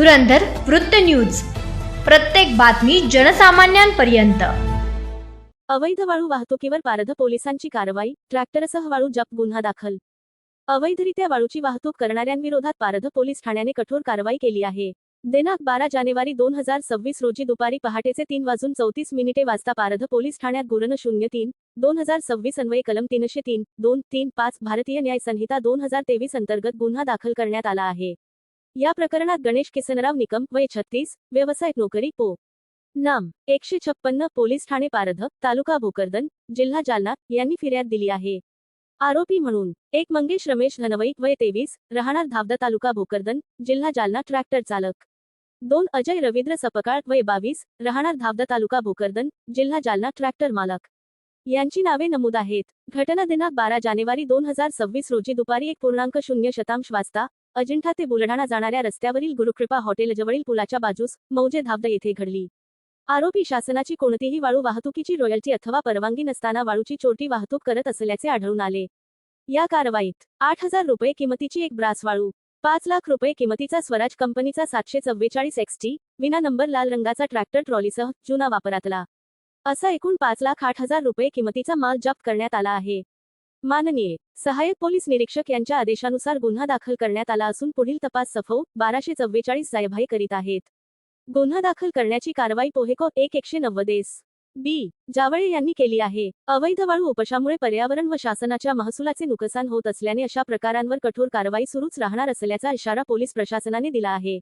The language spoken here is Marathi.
धुरंधर वृत्त न्यूज. प्रत्येक बातमी जनसामान्यांपर्यंत. अवैध वाळू वाहतुकीवर पारध पोलिसांची कारवाई ट्रॅक्टरसह वाळू जप गुन्हा दाखल. अवैधरित्या वाळूची वाहतूक करणाऱ्यांविरोधात पारध पोलीस ठाण्याने कठोर कारवाई केली आहे. दिनांक बारा जानेवारी दोन हजार सव्वीस रोजी दुपारी पहाटेचे तीन वाजून चौतीस मिनिटे वाजता पारध पोलीस ठाण्यात गुरण शून्य तीन दोन हजार सव्वीस अन्वये कलम तीनशे तीन दोन तीन पाच भारतीय न्याय संहिता दोन हजार तेवीस अंतर्गत गुन्हा दाखल करण्यात आला आहे. या प्रकरणात गणेश किसनराव निकम वय छत्तीस व्यवसाय नोकरी पो. नाम एकशे छप्पन्न पोलीस ठाणे पारध तालुका भोकरदन जिल्हा जालना यांनी फिर्याद दिली आहे. आरोपी म्हणून एक मंगेश रमेश धनवई वय तेवीस राहणार धावदा तालुका भोकरदन जिल्हा जालना ट्रॅक्टर चालक. दोन अजय रवींद्र सपकाळ वय बावीस राहणार धावदा तालुका भोकरदन जिल्हा जालना ट्रॅक्टर मालक. यांची नावे नमूद आहेत. घटना दिनांक बारा जानेवारी दोन हजार सव्वीस रोजी दुपारी एक पूर्णांक शून्य शतांश वाजता अजिंठा ते बुलढाणा जाणाऱ्या रस्त्यावरील गुरुकृपा हॉटेलजवळील पुलाच्या बाजूस मौजे धावद येथे घडली. आरोपी शासनाची कोणतीही वाळू वाहतुकीची रॉयल्टी अथवा परवानगी नसताना वाळूची चोरटी वाहतूक करत असल्याचे आढळून आले. या कारवाईत आठ हजार रुपये किमतीची एक ब्रास वाळू पाच लाख रुपये किमतीचा स्वराज कंपनीचा सातशे चव्वेचाळीस एक्सटी विना नंबर लाल रंगाचा ट्रॅक्टर ट्रॉलीसह जुना वापरातला. असा एकूण पाच लाख आठ हजार रुपये किमतीचा माल जप्त करण्यात आला आहे. माननीय सहाय्यक पोलीस निरीक्षक यांच्या आदेशानुसार गुन्हा दाखल करण्यात आला असून पुढील तपास सफो बाराशे चव्वेचाळीस जायभाई करीत आहेत. गुन्हा दाखल करण्याची कारवाई पोहेको एक एकशे नव्वद एस. बी. जावळे यांनी केली आहे. अवैध वाळू उपशामुळे पर्यावरण व शासनाच्या महसुलाचे नुकसान होत असल्याने अशा प्रकारांवर कठोर कारवाई सुरूच राहणार असल्याचा इशारा पोलीस प्रशासनाने दिला आहे.